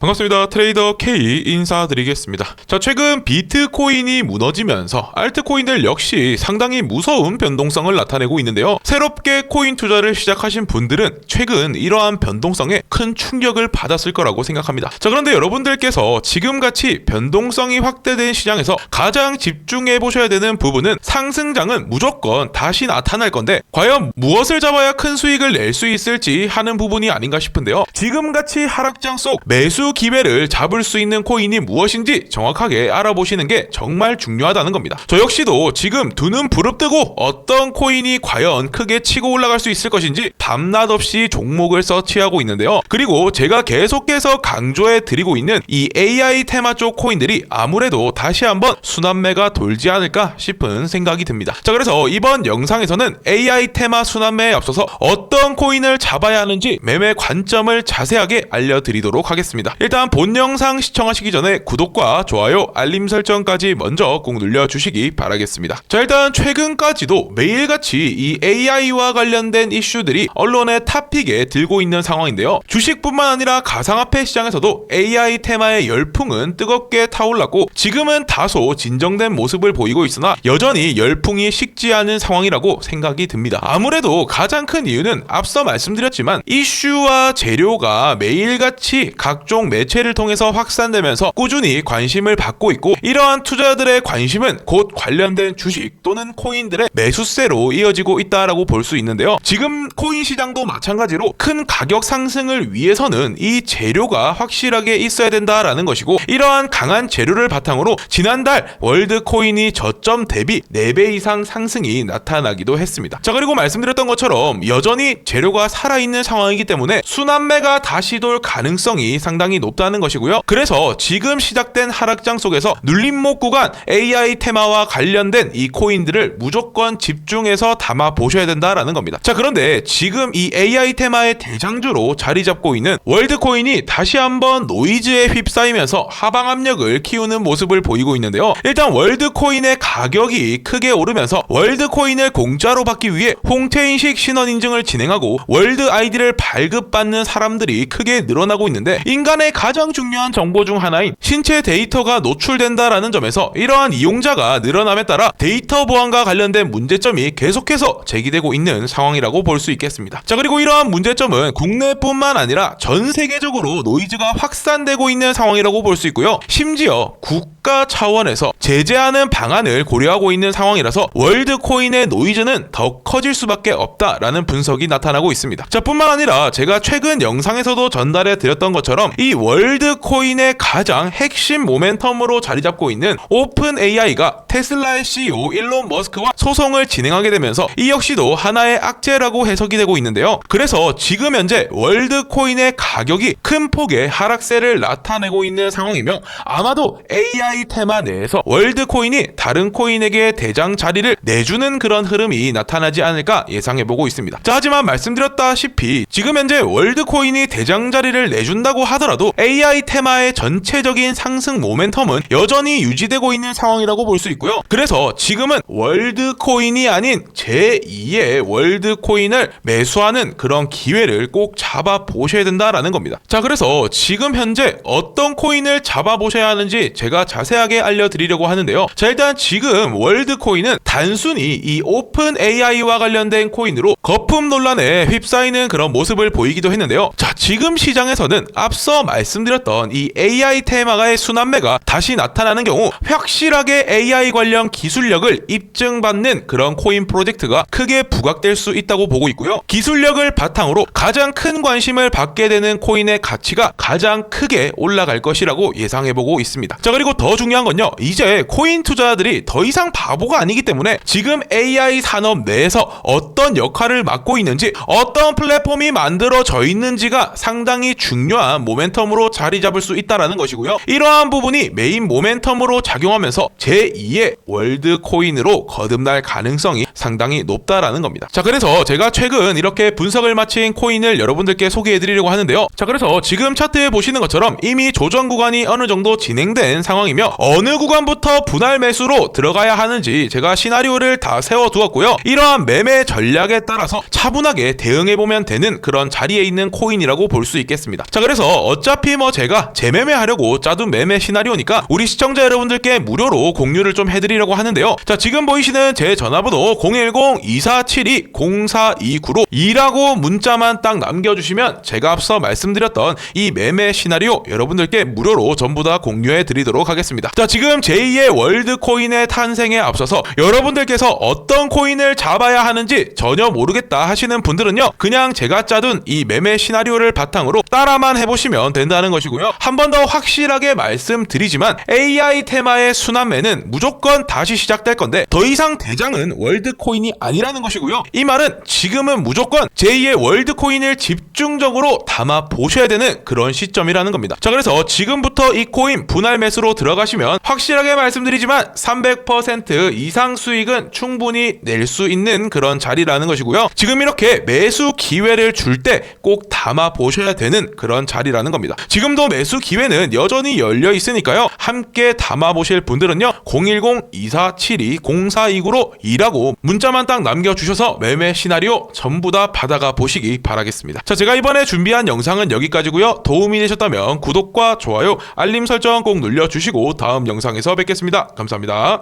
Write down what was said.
반갑습니다. 트레이더 K 인사드리겠습니다. 자, 최근 비트코인이 무너지면서 알트코인들 역시 상당히 무서운 변동성을 나타내고 있는데요. 새롭게 코인 투자를 시작하신 분들은 최근 이러한 변동성에 큰 충격을 받았을 거라고 생각합니다. 자, 그런데 여러분들께서 지금같이 변동성이 확대된 시장에서 가장 집중해 보셔야 되는 부분은 상승장은 무조건 다시 나타날 건데 과연 무엇을 잡아야 큰 수익을 낼 수 있을지 하는 부분이 아닌가 싶은데요. 지금같이 하락장 속 매수 기회를 잡을 수 있는 코인이 무엇인지 정확하게 알아보시는 게 정말 중요하다는 겁니다. 저 역시도 지금 두 눈 부릅뜨고 어떤 코인이 과연 크게 치고 올라갈 수 있을 것인지 밤낮 없이 종목을 서치하고 있는데요. 그리고 제가 계속해서 강조해 드리고 있는 이 AI 테마 쪽 코인들이 아무래도 다시 한번 순환매가 돌지 않을까 싶은 생각이 듭니다. 자, 그래서 이번 영상에서는 AI 테마 순환매에 앞서서 어떤 코인을 잡아야 하는지 매매 관점을 자세하게 알려드리도록 하겠습니다. 일단 본 영상 시청하시기 전에 구독과 좋아요, 알림 설정까지 먼저 꼭 눌러주시기 바라겠습니다. 자, 일단 최근까지도 매일같이 이 AI와 관련된 이슈들이 언론의 탑픽에 들고 있는 상황인데요. 주식뿐만 아니라 가상화폐 시장에서도 AI 테마의 열풍은 뜨겁게 타올랐고 지금은 다소 진정된 모습을 보이고 있으나 여전히 열풍이 식지 않은 상황이라고 생각이 듭니다. 아무래도 가장 큰 이유는 앞서 말씀드렸지만 이슈와 재료가 매일같이 각종 매체를 통해서 확산되면서 꾸준히 관심을 받고 있고 이러한 투자들의 관심은 곧 관련된 주식 또는 코인들의 매수세로 이어지고 있다라고 볼 수 있는데요. 지금 코인 시장도 마찬가지로 큰 가격 상승을 위해서는 이 재료가 확실하게 있어야 된다라는 것이고 이러한 강한 재료를 바탕으로 지난달 월드 코인이 저점 대비 4배 이상 상승이 나타나기도 했습니다. 자 그리고 말씀드렸던 것처럼 여전히 재료가 살아있는 상황이기 때문에 순환매가 다시 돌 가능성이 상당히 높다는 것이고요. 그래서 지금 시작된 하락장 속에서 눌림목 구간 AI 테마와 관련된 이 코인들을 무조건 집중해서 담아 보셔야 된다라는 겁니다. 자 그런데 지금 이 AI 테마의 대장주로 자리 잡고 있는 월드코인이 다시 한번 노이즈에 휩싸이면서 하방 압력을 키우는 모습을 보이고 있는데요. 일단 월드코인의 가격이 크게 오르면서 월드코인을 공짜로 받기 위해 홍채인식 신원 인증을 진행하고 월드 아이디를 발급받는 사람들이 크게 늘어나고 있는데 인간의 가장 중요한 정보 중 하나인 신체 데이터가 노출된다라는 점에서 이러한 이용자가 늘어남에 따라 데이터 보안과 관련된 문제점이 계속해서 제기되고 있는 상황이라고 볼 수 있겠습니다. 자 그리고 이러한 문제점은 국내뿐만 아니라 전 세계적으로 노이즈가 확산되고 있는 상황이라고 볼 수 있고요. 심지어 국가 차원에서 제재하는 방안을 고려하고 있는 상황이라서 월드 코인의 노이즈는 더 커질 수밖에 없다라는 분석이 나타나고 있습니다. 자 뿐만 아니라 제가 최근 영상에서도 전달해 드렸던 것처럼 이 월드 코인의 가장 핵심 모멘텀으로 자리 잡고 있는 오픈 AI가 테슬라의 CEO 일론 머스크와 소송을 진행하게 되면서 이 역시도 하나의 악재라고 해석이 되고 있는데요. 그래서 지금 현재 월드 코인의 가격이 큰 폭의 하락세를 나타내고 있는 상황이며 아마도 AI 테마 내에서 월드 코인이 다른 코인에게 대장 자리를 내주는 그런 흐름이 나타나지 않을까 예상해 보고 있습니다. 자, 하지만 말씀드렸다시피 지금 현재 월드 코인이 대장 자리를 내준다고 하더라도 AI 테마의 전체적인 상승 모멘텀은 여전히 유지되고 있는 상황이라고 볼 수 있고요. 그래서 지금은 월드 코인이 아닌 제2의 월드 코인을 매수하는 그런 기회를 꼭 잡아 보셔야 된다라는 겁니다. 자, 그래서 지금 현재 어떤 코인을 잡아 보셔야 하는지 제가 자세하게 알려드리려고 하는데요. 자, 일단 지금 월드 코인은 단순히 이 오픈 AI와 관련된 코인으로 거품 논란에 휩싸이는 그런 모습을 보이기도 했는데요. 자, 지금 시장에서는 앞서 말씀드렸던 이 AI 테마가의 순환매가 다시 나타나는 경우 확실하게 AI 관련 기술력을 입증받는 그런 코인 프로젝트가 크게 부각될 수 있다고 보고 있고요. 기술력을 바탕으로 가장 큰 관심을 받게 되는 코인의 가치가 가장 크게 올라갈 것이라고 예상해보고 있습니다. 자, 그리고 더 중요한 건요. 이제 코인 투자자들이 더 이상 바보가 아니기 때문에 지금 AI 산업 내에서 어떤 역할을 맡고 있는지 어떤 플랫폼이 만들어져 있는지가 상당히 중요한 모멘텀으로 자리 잡을 수 있다라는 것이고요. 이러한 부분이 메인 모멘텀으로 작용하면서 제2의 월드 코인으로 거듭날 가능성이 상당히 높다라는 겁니다. 자, 그래서 제가 최근 이렇게 분석을 마친 코인을 여러분들께 소개해 드리려고 하는데요. 자, 그래서 지금 차트에 보시는 것처럼 이미 조정 구간이 어느 정도 진행된 상황이며 어느 구간부터 분할 매수로 들어가야 하는지 제가 시나리오를 다 세워 두었고요. 이러한 매매 전략에 따라서 차분하게 대응해 보면 되는 그런 자리에 있는 코인이라고 볼 수 있겠습니다. 자 그래서 어차피 뭐 제가 재매매하려고 짜둔 매매 시나리오니까 우리 시청자 여러분들께 무료로 공유를 좀 해드리려고 하는데요. 자 지금 보이시는 제 전화번호 010-2472-0429로 2라고 문자만 딱 남겨주시면 제가 앞서 말씀드렸던 이 매매 시나리오 여러분들께 무료로 전부 다 공유해 드리도록 하겠습니다. 자 지금 제2의 월드 코인의 탄생에 앞서서 여러분들께서 어떤 코인을 잡아야 하는지 전혀 모르겠다 하시는 분들은요 그냥 제가 짜둔 이 매매 시나리오를 바탕으로 따라만 해보시면 된다는 것이고요 한 번 더 확실하게 말씀드리지만 AI 테마의 순환매는 무조건 다시 시작될 건데 더 이상 대장은 월드 코인이 아니라는 것이고요 이 말은 지금은 무조건 제2의 월드 코인을 집중적으로 담아 보셔야 되는 그런 시점이라는 겁니다 자 그래서 지금부터 이 코인 분할 매수로 들어가시면 확실하게 말씀드리지만 300% 이상 수익은 충분히 낼 수 있는 그런 자리라는 것이고요. 지금 이렇게 매수 기회를 줄 때 꼭 담아 보셔야 되는 그런 자리라는 겁니다. 지금도 매수 기회는 여전히 열려 있으니까요. 함께 담아 보실 분들은요. 010-2472-0429로 일하고 문자만 딱 남겨 주셔서 매매 시나리오 전부 다 받아가 보시기 바라겠습니다. 자, 제가 이번에 준비한 영상은 여기까지고요. 도움이 되셨다면 구독과 좋아요, 알림 설정 꼭 눌러 주시고 다음 영상에서 뵙겠습니다. 감사합니다.